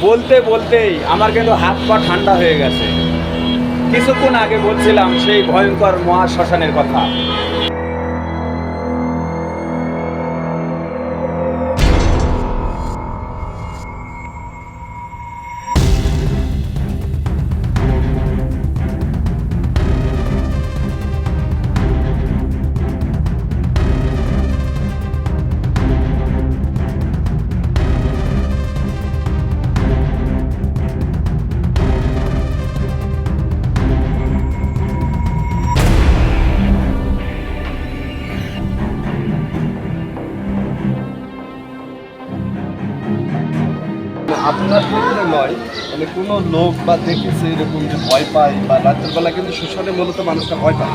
বলতে বলতেই আমার কিন্তু হাত পা ঠান্ডা হয়ে গেছে। কিছুক্ষণ আগে বলছিলাম সেই ভয়ঙ্কর মহাশ্মশানের কথা। আপনার ক্ষেত্রে নয় মানে কোনো লোক বা দেখেছে এরকম যে ভয় পায় বা রাতের বেলা কিন্তু শ্মশানে মূলত মানুষটা ভয় পায়।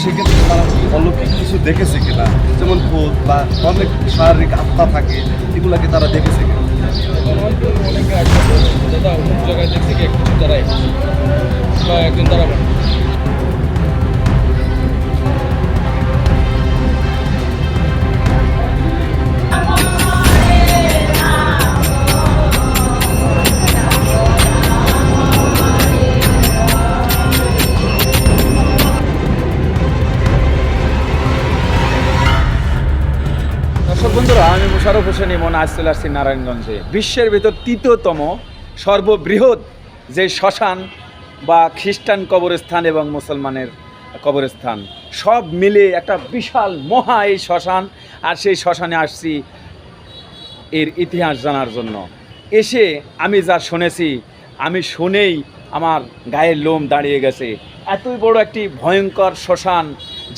সেক্ষেত্রে তারা অলৌকিক কিছু দেখেছে কিনা, যেমন ভূত বা অনেক শারীরিক আত্মা থাকে, এগুলাকে তারা দেখেছে কিনা? অনেকে জায়গায় দেখছি কি কিছু দাঁড়ায় বা বন্ধুরা, আমি মুশারফ হোসেন ইমন, আজ চলে আসছি নারায়ণগঞ্জে। বিশ্বের ভিতর তৃতীয়তম সর্ববৃহৎ যে শ্মশান বা খ্রিস্টান কবরস্থান এবং মুসলমানের কবরস্থান, সব মিলে একটা বিশাল মহা এই শ্মশান, আর সেই শ্মশানে আসছি এর ইতিহাস জানার জন্য। এসে আমি যা শুনেছি, আমি শুনেই আমার গায়ের লোম দাঁড়িয়ে গেছে। এতই বড় একটি ভয়ঙ্কর শ্মশান,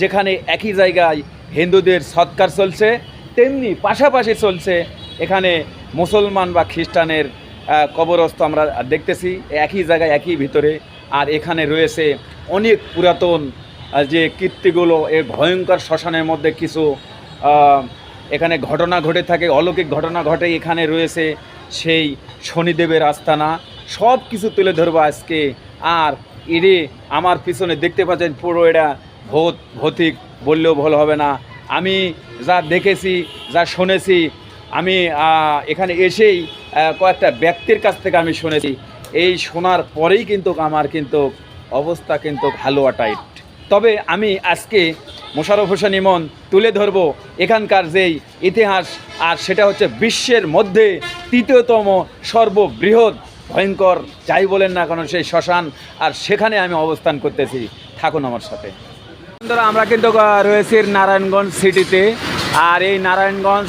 যেখানে একই জায়গায় হিন্দুদের সৎকার চলছে তেমনি পাশাপাশি চলছে এখানে মুসলমান বা খ্রিস্টানের কবরস্থ আমরা দেখতেছি, একই জায়গায়, একই ভিতরে। আর এখানে রয়েছে অনেক পুরাতন যে কীর্তিগুলো এই ভয়ঙ্কর শ্মশানের মধ্যে কিছু এখানে ঘটনা ঘটে থাকে, অলৌকিক ঘটনা ঘটে। এখানে রয়েছে সেই শনিদেবের আস্তানা। সব কিছু তুলে ধরবো আজকে। আর এরে আমার পিছনে দেখতে পাচ্ছেন পুরো এটা ভূত ভৌতিক, বললেও ভালো হবে না। আমি যা দেখেছি, যা শুনেছি, আমি এখানে এসেই কয়েকটা ব্যক্তির কাছ থেকে আমি শুনেছি। এই শোনার পরেই কিন্তু আমার কিন্তু অবস্থা কিন্তু হালুয়া টাইট। তবে আমি আজকে মোশারফ হোসেন ইমন তুলে ধরবো এখানকার যেই ইতিহাস, আর সেটা হচ্ছে বিশ্বের মধ্যে তৃতীয়তম সর্ববৃহৎ ভয়ঙ্কর, যাই বলেন না কারণ সেই শ্মশান, আর সেখানে আমি অবস্থান করতেছি। থাকুন আমার সাথে। বন্ধুরা আমরা কিন্তু রয়েছি নারায়ণগঞ্জ সিটিতে। আর এই নারায়ণগঞ্জ,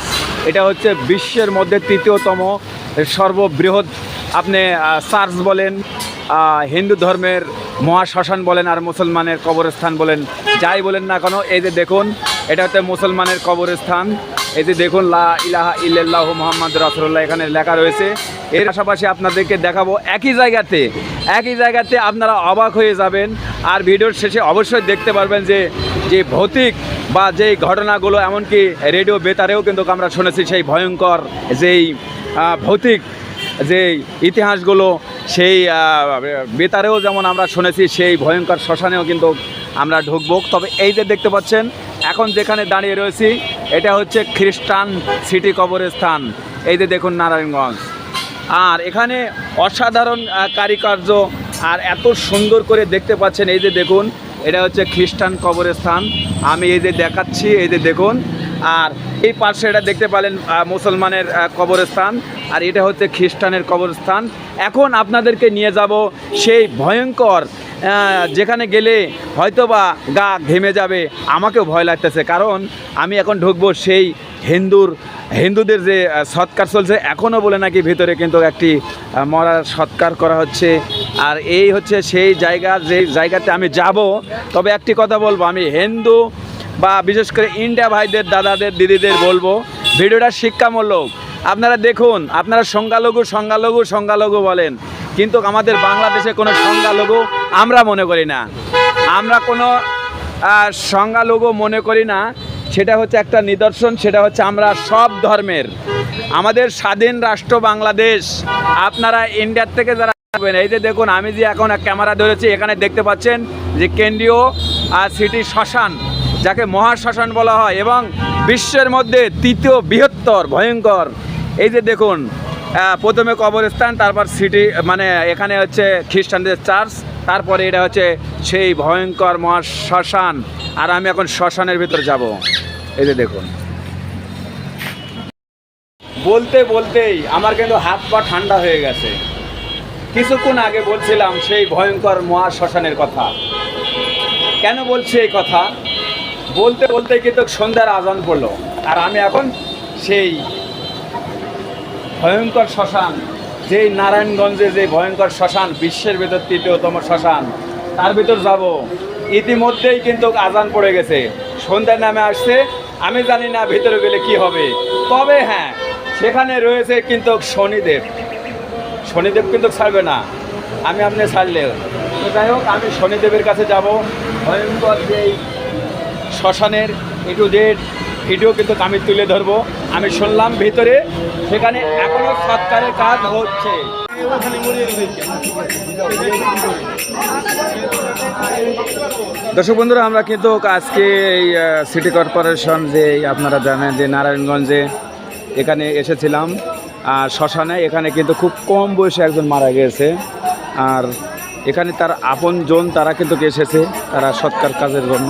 এটা হচ্ছে বিশ্বের মধ্যে তৃতীয়তম সর্ববৃহৎ, আপনি সার্চ বলেন। হিন্দু ধর্মের মহাশ্মশান বলেন আর মুসলমানের কবরস্থান বলেন, যাই বলেন না কেন, এই যে দেখুন, এটা হচ্ছে মুসলমানের কবরস্থান। এই যে দেখুন, লা ইলাহা ইল্লাল্লাহ মোহাম্মদ রাসুল্লাহ এখানে লেখা রয়েছে। এর পাশাপাশি আপনাদেরকে দেখাবো একই জায়গাতে একই জায়গাতে আপনারা অবাক হয়ে যাবেন। আর ভিডিওর শেষে অবশ্যই দেখতে পারবেন যে যে ভৌতিক বা যেই ঘটনাগুলো, এমনকি রেডিও বেতারেও কিন্তু আমরা শুনেছি সেই ভয়ঙ্কর যেই ভৌতিক যে ইতিহাসগুলো সেই বেতারেও যেমন আমরা শুনেছি, সেই ভয়ঙ্কর শ্মশানেও কিন্তু আমরা ঢুকবো। তবে এই যে দেখতে পাচ্ছেন, এখন যেখানে দাঁড়িয়ে রয়েছি, এটা হচ্ছে খ্রিস্টান সিটি কবরস্থান। এই যে দেখুন নারায়ণগঞ্জ। আর এখানে অসাধারণ কারিকার্য, আর এত সুন্দর করে দেখতে পাচ্ছেন, এই যে দেখুন, এটা হচ্ছে খ্রিস্টান কবরস্থান। আমি এই যে দেখাচ্ছি, এই যে দেখুন, আর এই পাশে এটা দেখতে পালেন মুসলমানের কবরস্থান, আর এটা হচ্ছে খ্রিস্টানের কবরস্থান। এখন আপনাদেরকে নিয়ে যাব সেই ভয়ঙ্কর যেখানে গেলে হয়তোবা গা ঘেমে যাবে। আমাকেও ভয় লাগতেছে, কারণ আমি এখন ঢুকবো সেই হিন্দুর, হিন্দুদের যে সৎকার চলছে এখনও বলে নাকি ভিতরে কিন্তু একটি মরার সৎকার করা হচ্ছে। আর এই হচ্ছে সেই জায়গা, যে জায়গাতে আমি যাব, তবে একটি কথা বলব, আমি হিন্দু বা বিশেষ করে ইন্ডিয়া ভাইদের, দাদাদের, দিদিদের বলব, ভিডিওটা শিক্ষামূলক। আপনারা দেখুন, আপনারা সংখ্যালঘু সংখ্যালঘু সংখ্যালঘু বলেন। কিন্তু আমাদের বাংলাদেশে কোনো সংখ্যালঘু আমরা মনে করি না। আমরা কোনো সংখ্যালঘু মনে করি না। সেটা হচ্ছে একটা নিদর্শন, সেটা হচ্ছে আমরা সব ধর্মের। আমাদের স্বাধীন রাষ্ট্র বাংলাদেশ, আপনারা ইন্ডিয়ার থেকে যারা এই যে দেখুন, আমি যে এখন ক্যামেরা ধরেছি, এখানে দেখতে পাচ্ছেন যে কেন্দ্রীয় সিটি শ্মশান। যাকে মহাশ্মশান বলা হয় এবং বিশ্বের মধ্যে তৃতীয় বৃহত্তর, ভয়ঙ্কর। এই যে দেখুন প্রথমে কবরস্থান, তারপর সিটি মানে এখানে হচ্ছে খ্রিস্টানদের চার্চ তারপরে এটা হচ্ছে সেই ভয়ঙ্কর মহাশ্মশান। আর আমি এখন শ্মশানের ভিতর যাব। এই যে দেখুন। বলতে বলতেই আমার কিন্তু হাত পা ঠান্ডা হয়ে গেছে। কিছুক্ষণ আগে বলছিলাম সেই ভয়ঙ্কর মহা শ্মশানের কথা। কেন বলছি এই কথা? বলতে বলতে কিন্তু সন্ধ্যার আজান পড়ল। আর আমি এখন সেই ভয়ঙ্কর শ্মশান, যেই নারায়ণগঞ্জে যে ভয়ঙ্কর শ্মশান, বিশ্বের ভেতর তৃতীয়তম শ্মশান, তার ভিতর যাব। ইতিমধ্যেই কিন্তু আজান পড়ে গেছে। সন্ধ্যার নামে আসছে। আমি জানি না ভিতরে গেলে কি হবে। তবে হ্যাঁ সেখানে রয়েছে কিন্তু শনিদেব। শনিদেব কিন্তু ছাড়বে না। আমি আপনি ছাড়লেও। তো যাই হোক, আমি শনিদেবের কাছে যাব। ভয়ঙ্কর যেই শ্মশানের এ টু জেড ভিডিও কিন্তু আমি তুলে ধরবো। আমি শুনলাম ভিতরে, সেখানে এখনও সৎকারের কাজ হচ্ছে। দর্শক বন্ধুরা, আমরা কিন্তু আজকে এই সিটি কর্পোরেশন যে আপনারা জানেন যে, নারায়ণগঞ্জে এখানে এসেছিলাম। আর শ্মশানে এখানে কিন্তু খুব কম বয়সে একজন মারা গেছে আর এখানে তার আপন জন তারা কিন্তু এসেছে, তারা সৎকার কাজের জন্য।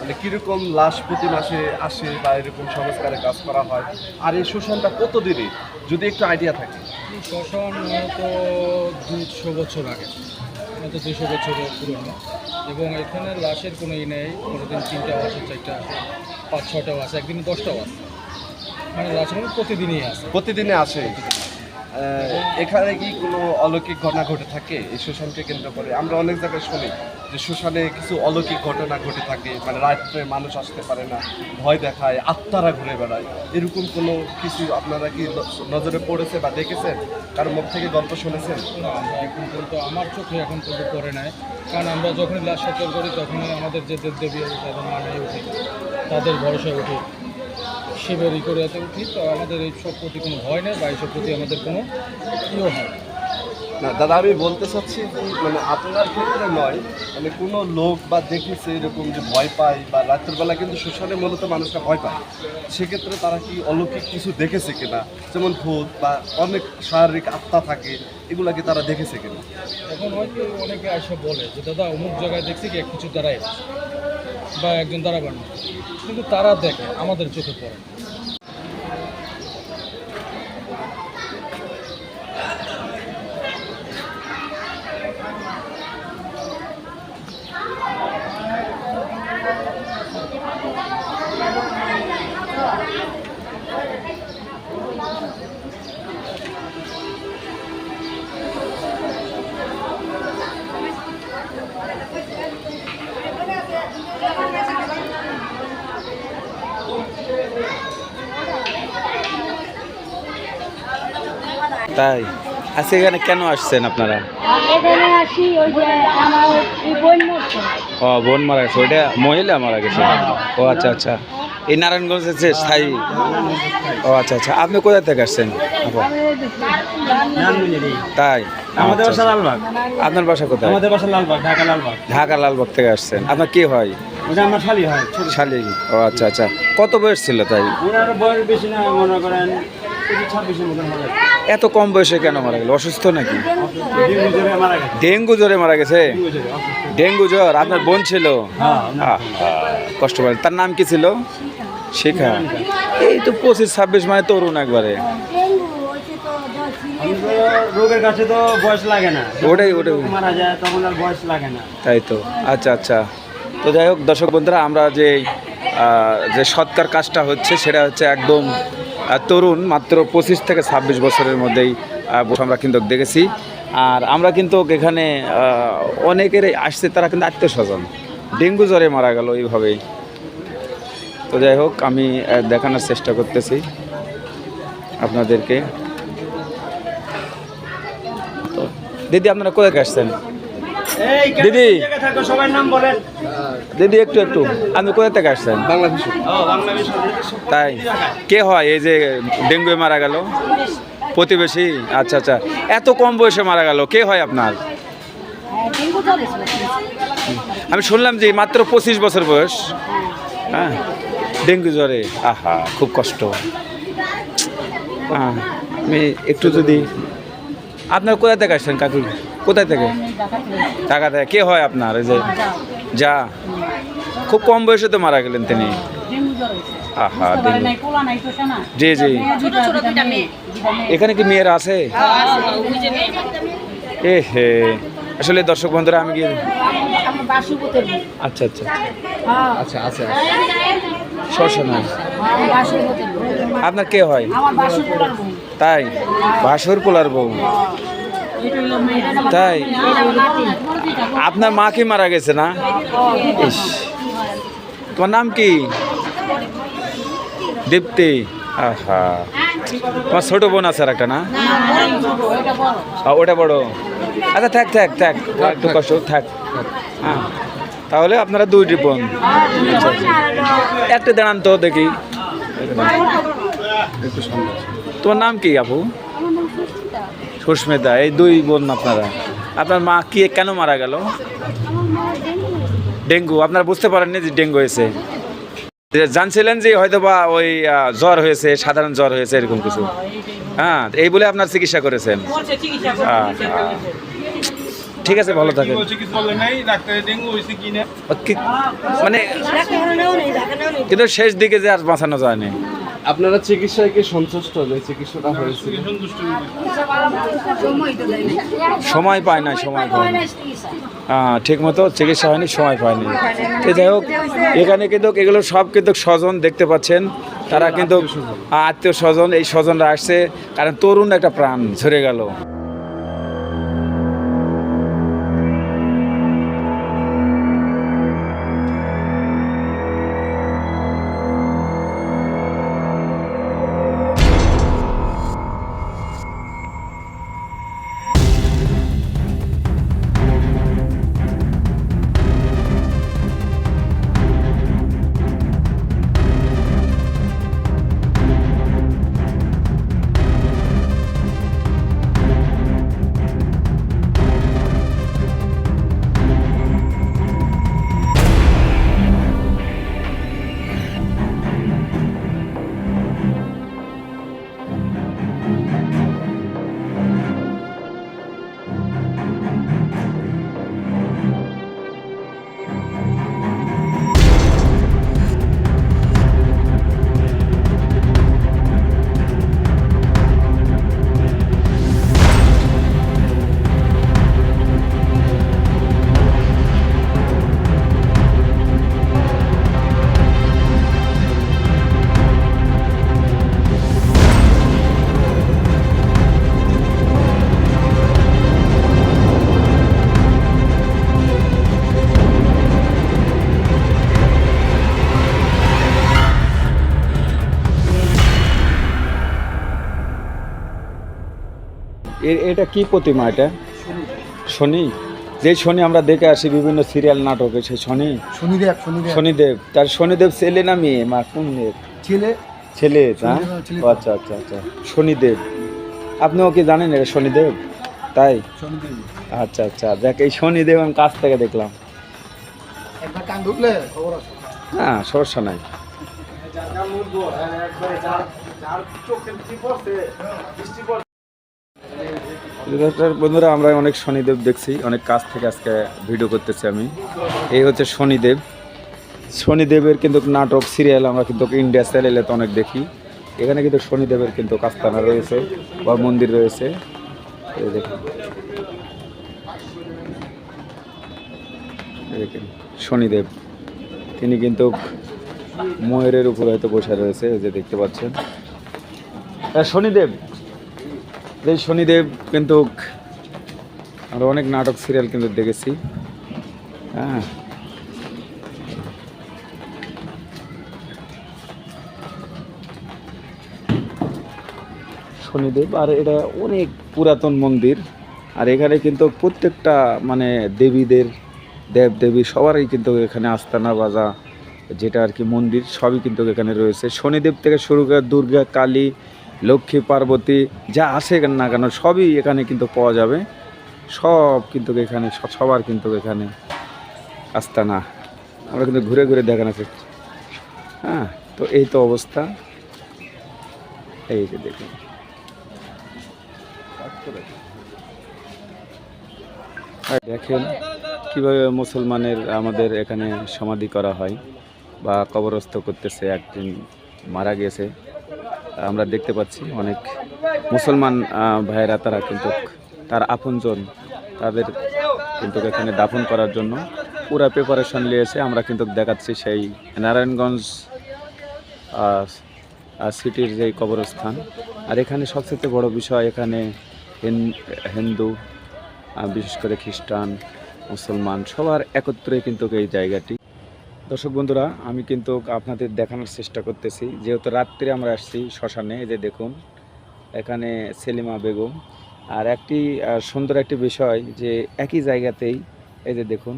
মানে কীরকম লাশ প্রতি মাসে আসে বা এরকম সংস্কারে কাজ করা হয়? আর এই শোষণটা কত দিনে যদি একটু আইডিয়া থাকে। শ্মশান হয়তো দুশো বছর আগে হয়তো দুশো বছরের পুরনো। এবং এখানে লাশের কোনো ই নেই কোনোদিন তিনটা আসে চারটা আসে পাঁচ ছটাও আসে একদিন দশটাও আসে মানে লাশের মধ্যে প্রতিদিনই আসে। প্রতিদিনে আসে? এখানে কি কোনো অলৌকিক ঘটনা ঘটে থাকে? এই শোষণকে কেন্দ্র করে? আমরা অনেক জায়গায় শুনি। যে শ্মশানে কিছু অলৌকিক ঘটনা ঘটে থাকে মানে রাত্রে মানুষ আসতে পারে না, ভয় দেখায়, আত্মারা ঘুরে বেড়ায়, এরকম কোনো কিছু আপনারা কি নজরে পড়েছে বা দেখেছেন? কারও মুখ থেকে গল্প শুনেছেন? এখন পর্যন্ত আমার চোখে এখন পর্যন্ত পড়ে নাই। কারণ আমরা যখনই লাশ সচল করি, তখনই আমাদের যে দেব দেবী আছে, তাদের মানে উঠি, তাদের ভরসায় উঠি, শিবের ই করে উঠি, তো আমাদের এই সব প্রতি কোনো ভয় নেই বা এইসব প্রতি আমাদের কোনো ইয়ে হয় না। দাদা, আমি বলতে চাচ্ছি যে মানে আপনার ক্ষেত্রে নয় মানে কোনো লোক বা দেখেছে এরকম যে ভয় পায় বা রাতের বেলা কিন্তু শ্মশানে মূলত মানুষরা ভয় পায়। সেক্ষেত্রে তারা কি অলৌকিক কিছু দেখেছে কিনা? যেমন ভূত বা অনেক শারীরিক আত্মা থাকে এগুলা কি তারা দেখেছে কিনা? এখন হয়তো অনেকে এসে বলে যে, দাদা, অমুক জায়গায় দেখছি কি কিছু দাঁড়ায় বা একজন দাঁড়াবার না কিন্তু তারা দেখে, আমাদের চোখে পড়ে। তাই? আজকে এখানে কেন আসছেন আপনারা? এখানে আসি ওই যে আমার এই বোন মরছে। ও বোন মারা গেছে। ওইটা মহিলা মারা গেছে? ও আচ্ছা আচ্ছা। এই নারায়ণগঞ্জের যে স্থায়ী? ও আচ্ছা আচ্ছা। আপনি কোথা থেকে আসছেন? তাই? আমাদের আচ্ছা, বাসা লালবাগ। আপনার বাসা কোথায়? আমাদের বাসা লালবাগ ঢাকা লালবাগ। ঢাকা লালবাগ থেকে আসছেন। আপনার কি হয়? আমার শালি হয় শালি। ও আচ্ছা আচ্ছা। কত বয়স ছিল তাই? ওনার বয়স বেশি না মনে করেন এত কম বয়সে কেন মারা গেল? অসুস্থ নাকি? ডেঙ্গু জ্বরে মারা গেছে। ডেঙ্গু জ্বরে আপনার বোন ছিল? হ্যাঁ কষ্ট পায় তার নাম কি ছিল? শিখা। এই তো পঁচিশ ছাব্বিশ মানে তরুণ একবারে। ডেঙ্গু হয়েছে তো জ্বর আমি তো রোগের কাছে তো বয়স লাগে না। ওটাই ওটাই। মারা যায় তখন আর বয়স লাগে না। তাই তো। আচ্ছা আচ্ছা। তো যাই হোক দর্শক বন্ধুরা আমরা যে যে সৎকার কাজটা হচ্ছে সেটা হচ্ছে একদম তরুণ মাত্র পঁচিশ থেকে ছাব্বিশ বছরের মধ্যেই আমরা কিন্তু দেখেছি। আর আমরা কিন্তু এখানে আহ, অনেকেরই আসছে তারা কিন্তু আত্মীয় স্বজন। ডেঙ্গু জ্বরে মারা গেল এইভাবেই। তো যাই হোক আমি দেখানোর চেষ্টা করতেছি আপনাদেরকে। তো দিদি আপনারা কোথায় আসছেন? দিদি। থাকো সবার নাম বলেন। দিদি একটু একটু আপনি কোথা থেকে আসছেন? তাই? কে হয় এই যে ডেঙ্গুয়ে মারা গেল? প্রতিবেশী? আচ্ছা আচ্ছা। এত কম বয়সে মারা গেল কে হয় আপনার? আমি শুনলাম যে মাত্র পঁচিশ বছর বয়স। হ্যাঁ? ডেঙ্গু জ্বরে। আহা খুব কষ্ট। হ্যাঁ আমি একটু যদি আপনার কোথা থেকে আসছেন কাকু? কোথায় থেকে? টাকা থেকে। কে হয় আপনার এই যে? যা খুব কম বয়সে তো মারা গেলেন তিনি। আহা জি জি। ছোট ছোট দুইটা মেয়ে। এখানে কি মেয়েরা আছে? এ হে আসলে দর্শক বন্ধুরা আমি বাসুপতের আচ্ছা আচ্ছা। হ্যাঁ। আচ্ছা আচ্ছা আপনার কে হয়? তাই? ভাসুর পোলার বউ। মেয়ে তাই? আপনার মা কি মারা গেছে না? ইস। তোমার নাম কি? দীপ্তি। আহা। তোমার ছোট বোন আছে আর একটা না ওটা বড়। আচ্ছা থাক থাক থাক। একটু কষ্ট থাক। হ্যাঁ। তাহলে আপনারা দুইটি বোন। একটা দাঁড়ান তো দেখি। তোমার নাম কি আপু? সুস্মিতা এই দুই বোন আপনারা। আপনার মা কি কেন মারা গেল? ডেঙ্গু আপনারা বুঝতে পারেননি যে ডেঙ্গু হয়েছে। জানছিলেন যে হয়তো বা ওই জ্বর হয়েছে সাধারণ জ্বর হয়েছে এরকম কিছু। হ্যাঁ এই বলে আপনার চিকিৎসা করেছেন। আহ। ঠিক আছে ভালো থাকেন। মানে কিন্তু শেষ দিকে যে আর বাঁচানো যায়নি। আপনারা চিকিৎসায় কি সন্তুষ্ট যে চিকিৎসাটা হয়েছিল সময় পায় না সময় পায় না হ্যাঁ ঠিক মতো চিকিৎসা হয়নি সময় পায়নি তো যাই হোক এখানে কিন্তু এগুলো সব কিন্তু স্বজন দেখতে পাচ্ছেন। তারা কিন্তু আত্মীয় স্বজন এই স্বজনরা আসছে। কারণ তরুণ একটা প্রাণ ঝরে গেল। এটা কি প্রতিমা এটা? শনি। যে শনি আমরা দেখে আসি বিভিন্ন সিরিয়াল নাটকে সেই শনি। শনিদেব শনিদেব। শনিদেব। তার শনিদেব ছেলে না মেয়ে? মা কোন ছেলে। ছেলে হ্যাঁ আচ্ছা আচ্ছা আচ্ছা। শনিদেব। আপনিও কি জানেন এটা শনিদেব? তাই? আচ্ছা আচ্ছা। দেখ এই শনিদেব আমি কাছ থেকে দেখলাম। হ্যাঁ সমস্যা নাই। নমস্কার বন্ধুরা, আমরা অনেক শনিদেব দেখছি, অনেক কাছ থেকে আজকে ভিডিও করতেছি আমি। এই হচ্ছে শনিদেব। শনিদেবের কিন্তু নাটক, সিরিয়াল আমরা কিন্তু ইন্ডিয়া চ্যানেলে তো অনেক দেখি। এখানে কিন্তু শনিদেবের কিন্তু কাস্তানা রয়েছে, বা মন্দির রয়েছে। দেখুন। শনিদেব। তিনি কিন্তু ময়ূরের উপরে হয়তো বসে রয়েছে যে দেখতে পাচ্ছেন। শনিদেব এই শনিদেব কিন্তু আমরা অনেক নাটক, সিরিয়াল কিন্তু দেখেছি। হ্যাঁ। শনিদেব, আর এটা অনেক পুরাতন মন্দির, আর এখানে কিন্তু প্রত্যেকটা মানে দেবীদের দেব দেবী সবারই কিন্তু এখানে আস্তানা বাজা, যেটা আর কি মন্দির, সবই কিন্তু এখানে রয়েছে। শনিদেব থেকে শুরু করে দুর্গা, কালী লক্ষ্মী পার্বতী যা আসে না কেন সবই এখানে কিন্তু পাওয়া যাবে। সব কিন্তু এখানে সবার কিন্তু এখানে আস্তানা। আমরা কিন্তু ঘুরে ঘুরে দেখানো চেষ্টা হ্যাঁ তো এই তো অবস্থা। এই যে দেখুন। দেখেন কীভাবে মুসলমানের আমাদের এখানে সমাধি করা হয় বা কবরস্থ করতেছে, একদিন মারা গেছে। আমরা দেখতে পাচ্ছি অনেক মুসলমান ভাইয়েরা তারা কিন্তু তার আপনজন, তাদের কিন্তু এখানে দাফন করার জন্য পুরা প্রিপারেশন নিয়েছে। আমরা কিন্তু দেখাচ্ছি সেই নারায়ণগঞ্জ সিটির যেই কবরস্থান। আর এখানে সবচেয়ে বড় বিষয় এখানে হিন- হিন্দু বিশেষ করে খ্রিস্টান, মুসলমান সবার একত্রে কিন্তু এই জায়গাটি দর্শক বন্ধুরা, আমি কিন্তু আপনাদের দেখানোর চেষ্টা করতেছি। যেহেতু রাত্রে আমরা আসছি শ্মশানে, এই যে দেখুন, এখানে সেলিমা বেগম। আর একটি সুন্দর একটি বিষয় যে একই জায়গাতেই, এই যে দেখুন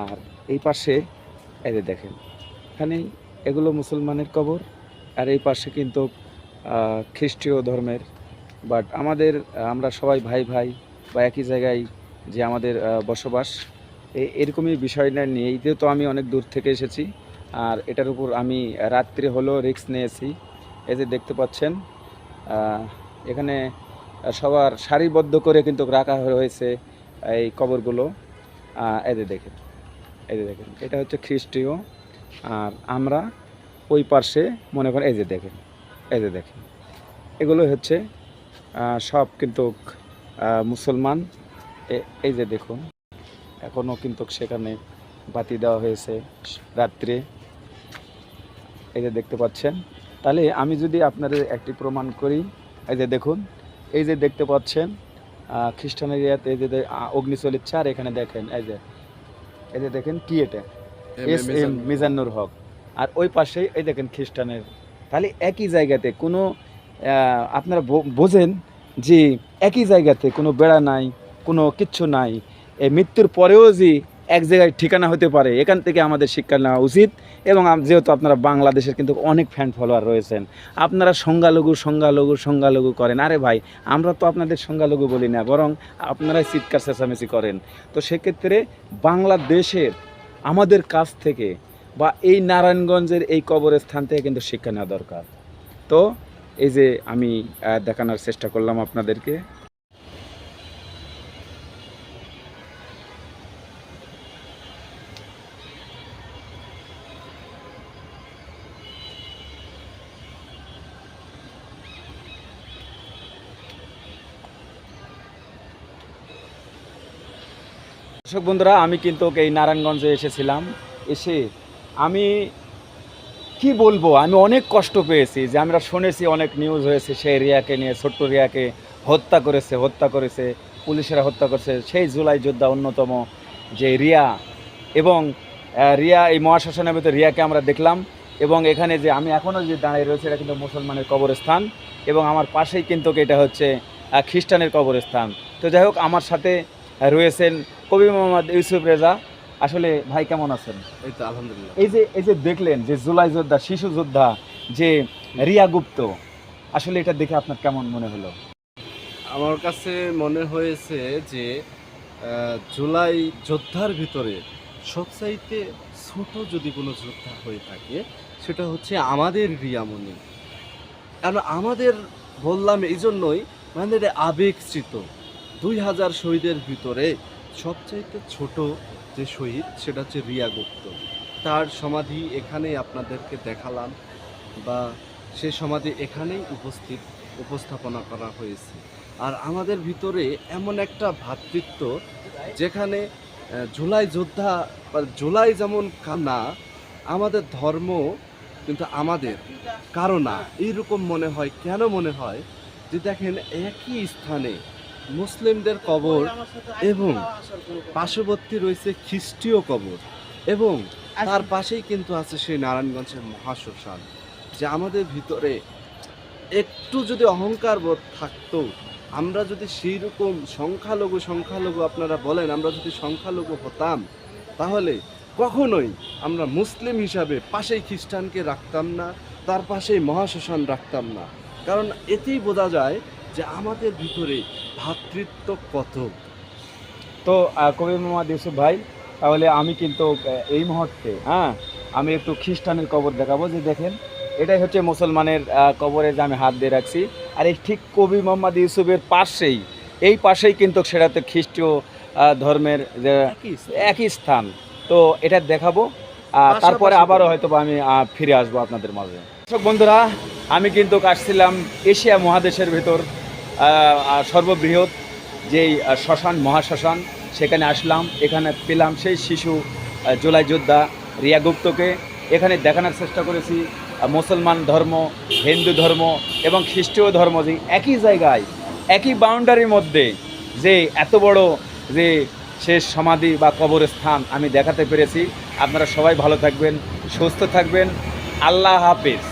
আর এই পাশে, এই যে দেখেন, এখানে এগুলো মুসলমানের কবর, আর এই পাশে কিন্তু খ্রিস্টীয় ধর্মের। বাট আমাদের, আমরা সবাই ভাই ভাই বা একই জায়গায় যে আমাদের বসবাস এরকমই বিষয়টা নিয়েই তো আমি অনেক দূর থেকে এসেছি। আর এটার উপর আমি রাত্রি হলেও রিস্ক নিয়েছি। এই যে দেখতে পাচ্ছেন এখানে সবার সারিবদ্ধ করে কিন্তু রাখা হয়েছে এই কবরগুলো। যে দেখেন যে দেখেন, এটা হচ্ছে খ্রিস্টীয়। আর আমরা ওই পার্শ্বে মনে করেন, এই যে দেখেন, এই যে দেখেন, এগুলো হচ্ছে সব কিন্তু মুসলমান। এই যে দেখুন। এখনও কিন্তু সেখানে বাতি দেওয়া হয়েছে রাত্রে। এই যে দেখতে পাচ্ছেন। তাহলে আমি যদি আপনাদের একটি প্রমাণ করি এই যে দেখুন এই যে দেখতে পাচ্ছেন খ্রিস্টান এরিয়াতে এই যে অগ্নি চলিচ্ছে আর এখানে দেখেন এই যে এই যে দেখেন কি এটা? এস এম মিজান্নুর হক। আর ওই পাশেই এই দেখেন খ্রিস্টানের। তাহলে একই জায়গাতে কোনো আপনারা বোঝেন যে একই জায়গাতে কোনো বেড়া নাই কোনো কিচ্ছু নাই। এই মৃত্যুর পরেও যে এক জায়গায় ঠিকানা হতে পারে, এখান থেকে আমাদের শিক্ষা নেওয়া উচিত। এবং যেহেতু আপনারা বাংলাদেশের কিন্তু অনেক ফ্যান ফলোয়ার রয়েছেন, আপনারা সংখ্যালঘু সংখ্যালঘু সংখ্যালঘু করেন। আরে ভাই, আমরা তো আপনাদের সংখ্যালঘু বলি না, বরং আপনারাই চিৎকার চেঁচামেচি করেন। তো সেক্ষেত্রে বাংলাদেশের, আমাদের কাছ থেকে বা এই নারায়ণগঞ্জের এই কবরস্থান থেকে কিন্তু শিক্ষা নেওয়া দরকার। তো এই যে আমি দেখানোর চেষ্টা করলাম আপনাদেরকে। দর্শক বন্ধুরা, আমি কিন্তু এই নারায়ণগঞ্জে এসেছিলাম। এসে আমি কি বলব, আমি অনেক কষ্ট পেয়েছি যে আমরা শুনেছি অনেক নিউজ হয়েছে, সেই রিয়াকে নিয়ে, ছোট্ট রিয়াকে হত্যা করেছে হত্যা করেছে, পুলিশেরা হত্যা করেছে। সেই জুলাই যোদ্ধা অন্যতম যে রিয়া এবং রিয়া এই মহাশ্মশানের ভিতরে রিয়াকে আমরা দেখলাম এবং এখানে যে আমি এখনও যে দাঁড়িয়ে রয়েছে, এটা কিন্তু মুসলমানের কবরস্থান এবং আমার পাশেই কিন্তু এটা হচ্ছে খ্রিস্টানের কবরস্থান। তো যাই হোক, আমার সাথে রয়েছেন কবি মোহাম্মদ ইউসুফ রেজা। আসলে ভাই কেমন আছেন? এই তো আলহামদুলিল্লাহ। এই যে এই যে দেখলেন যে জুলাই যোদ্ধা শিশু যোদ্ধা যে রিয়া গুপ্ত আসলে এটা দেখে আপনার কেমন মনে হলো? আমার কাছে মনে হয়েছে যে জুলাই যোদ্ধার ভিতরে সবচাইতে ছোট যদি কোনো যোদ্ধা হয়ে থাকে সেটা হচ্ছে আমাদের রিয়ামণি। কারণ আমাদের বললাম এই জন্যই মানে আবেগচিত দুই হাজার শহীদের ভিতরে সবচাইতে ছোট যে শহীদ, সেটা হচ্ছে রিয়া গুপ্ত। তার সমাধি এখানেই আপনাদেরকে দেখালাম বা সে সমাধি এখানেই উপস্থিত, উপস্থাপনা করা হয়েছে। আর আমাদের ভিতরে এমন একটা ভ্রাতৃত্ব যেখানে জুলাই যোদ্ধা বা জুলাই যেমন কানা, আমাদের ধর্ম কিন্তু আমাদের, কারও না। এইরকম মনে হয়, কেন মনে হয়? যে দেখেন, একই স্থানে মুসলিমদের কবর এবং পার্শ্ববর্তী রয়েছে খ্রিস্টীয় কবর এবং তার পাশেই কিন্তু আছে সেই নারায়ণগঞ্জের মহাশ্মশান যে আমাদের ভিতরে একটু যদি অহংকার বোধ থাকতো আমরা যদি সেই রকম সংখ্যালঘু সংখ্যালঘু আপনারা বলেন আমরা যদি সংখ্যালঘু হতাম তাহলে কখনোই আমরা মুসলিম হিসাবে পাশেই খ্রিস্টানকে রাখতাম না তার পাশেই মহাশ্মশান রাখতাম না। কারণ এতেই বোঝা যায় যে আমাদের ভিতরে ভ্রাতৃত্ব কত? তো কবি মোহাম্মদ ইউসুফ ভাই তাহলে আমি কিন্তু এই মুহূর্তে হ্যাঁ আমি একটু খ্রিস্টানের কবর দেখাবো যে দেখেন এটাই হচ্ছে মুসলমানের কবরে যে আমি হাত দিয়ে রাখছি। আর এই ঠিক কবি মোহাম্মদ ইউসুফের পাশেই এই পাশেই কিন্তু সেটাতে খ্রিস্টীয় ধর্মের যে একই স্থান। তো এটা দেখাবো তারপরে আবারও হয়তো আমি ফিরে আসব আপনাদের মাঝে। দর্শক বন্ধুরা আমি কিন্তু আসছিলাম এশিয়া মহাদেশের ভেতর। সর্ববৃহৎ যেই শ্মশান, মহাশ্মশান, সেখানে আসলাম। এখানে পেলাম সেই শিশু জুলাই যোদ্ধা রিয়া গুপ্তকে। এখানে দেখানোর চেষ্টা করেছি মুসলমান ধর্ম, হিন্দু ধর্ম এবং খ্রিস্টীয় ধর্ম যে একই জায়গায়, একই বাউন্ডারির মধ্যে যে এত বড় যে শেষ সমাধি বা কবরস্থান আমি দেখাতে পেরেছি। আপনারা সবাই ভালো থাকবেন, সুস্থ থাকবেন। আল্লাহ হাফিজ।